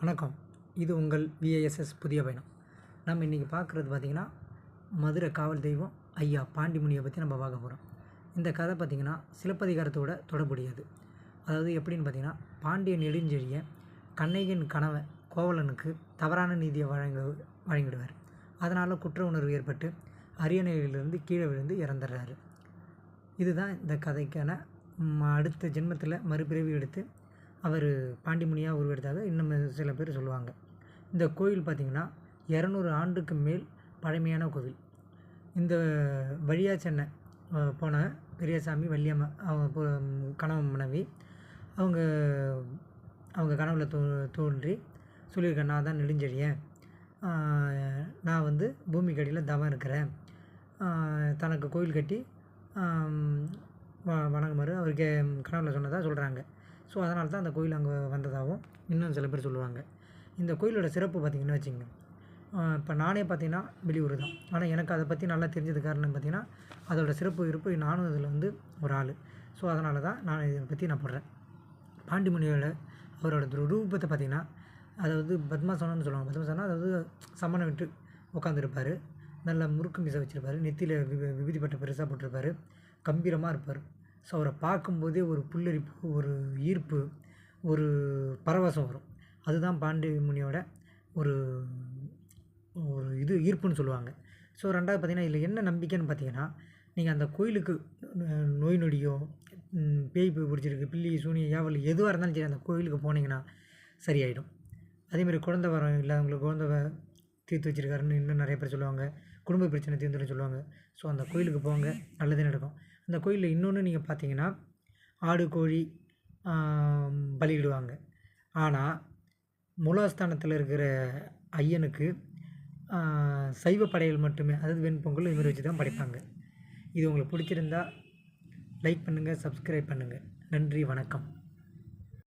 வணக்கம். இது உங்கள் விஏஎஸ்எஸ் புதிய பயணம். நம்ம இன்றைக்கி பார்க்குறது பார்த்திங்கன்னா மதுரை காவல் தெய்வம் ஐயா பாண்டிமுனியை பற்றி நம்ம பார்க்க போகிறோம் இந்த கதை பார்த்திங்கன்னா சிலப்பதிகாரத்தோட தொடர்புடையது. அதாவது எப்படின்னு பார்த்திங்கன்னா பாண்டிய நெடுஞ்செழியை கண்ணகியின் கணவன் கோவலனுக்கு தவறான நீதியை வழங்க வழங்கிடுவார். அதனால் குற்ற உணர்வு ஏற்பட்டு அரியணையிலிருந்து கீழே விழுந்து இறந்துடுறாரு. இதுதான் இந்த கதைக்கான அடுத்த ஜென்மத்தில் மறுபிறவி எடுத்து அவர் பாண்டிமுனியாக உருவெடுத்தாக இன்னும் சில பேர் சொல்லுவாங்க. இந்த கோயில் பார்த்திங்கன்னா இரநூறு ஆண்டுக்கு மேல் பழமையான கோவில். இந்த வழியா சென்னை போன பெரியசாமி வள்ளியம்மா அவங்க கணவன் மனைவி அவங்க அவங்க கனவுல தோ தோன்றி சொல்லியிருக்கேன் நான் தான் நெடுஞ்செழியன். நான் வந்து பூமிக்கு அடியில் தவம் இருக்கிறேன். தனக்கு கோயில் கட்டி வ- வணங்குமாறு அவருக்கு கனவுல சொன்னதாக சொல்கிறாங்க ஸோ அதனால தான் அந்த கோயில் அங்கே வந்ததாகவும் இன்னும் சில பேர் சொல்லுவாங்க. இந்த கோயிலோட சிறப்பு பார்த்திங்கன்னு வச்சுங்க இப்போ நானே பார்த்திங்கன்னா வெளியூர் தான். ஆனால் எனக்கு அதை பற்றி நல்லா தெரிஞ்சது காரணம் பார்த்தீங்கன்னா அதோட சிறப்பு இருப்பு நானும் இதில் வந்து ஒரு ஆள். ஸோ அதனால தான் நான் இதை பற்றி நான் போடுறேன். பாண்டிமுனியோட அவரோட ரு- ரூபத்தை அதை அதாவது பத்மாசனம்னு சொல்லுவாங்க. பத்மாசனம் அதாவது சமணம் விட்டு உட்காந்துருப்பார் நல்ல முறுக்கு மிசை வச்சுருப்பார். நெத்தியில் வி பெருசாக போட்டிருப்பாரு. கம்பீரமாக இருப்பார். ஸோ அவரை பார்க்கும்போதே ஒரு புல்லரிப்பு ஒரு ஈர்ப்பு ஒரு பரவசம் வரும். அதுதான் பாண்டி முனியோட ஒரு ஒரு இது ஈர்ப்புன்னு சொல்லுவாங்க. ஸோ ரெண்டாவது பார்த்திங்கன்னா இதில் என்ன நம்பிக்கைன்னு பார்த்தீங்கன்னா நீங்கள் அந்த கோயிலுக்கு நோய் நொடியோ பேய் போய் பிடிச்சிருக்கு பில்லி சூனியம் யாவல் எதுவாக இருந்தாலும் சரி அந்த கோயிலுக்கு போனீங்கன்னா சரியாயிடும். அதேமாதிரி குழந்தை வரம் இல்லாதவங்களுக்கு குழந்தை தீர்த்து வச்சிருக்காருன்னு இன்னும் நிறைய பேர் சொல்லுவாங்க. குடும்ப பிரச்சனை தீர்ந்துடும் சொல்லுவாங்க. ஸோ அந்த கோயிலுக்கு போங்க நல்லதே நடக்கும். அந்த கோயிலில் இன்னொன்று நீங்கள் பார்த்தீங்கன்னா ஆடு கோழி பலியிடுவாங்க. ஆனால் மூலாஸ்தானத்தில் இருக்கிற ஐயனுக்கு சைவ படையல் மட்டுமே அதாவது வெண்பொங்கல் இது வச்சு தான் படைப்பாங்க. இது உங்களுக்கு பிடிச்சிருந்தா லைக் பண்ணுங்கள் சப்ஸ்கிரைப் பண்ணுங்கள் நன்றி வணக்கம்.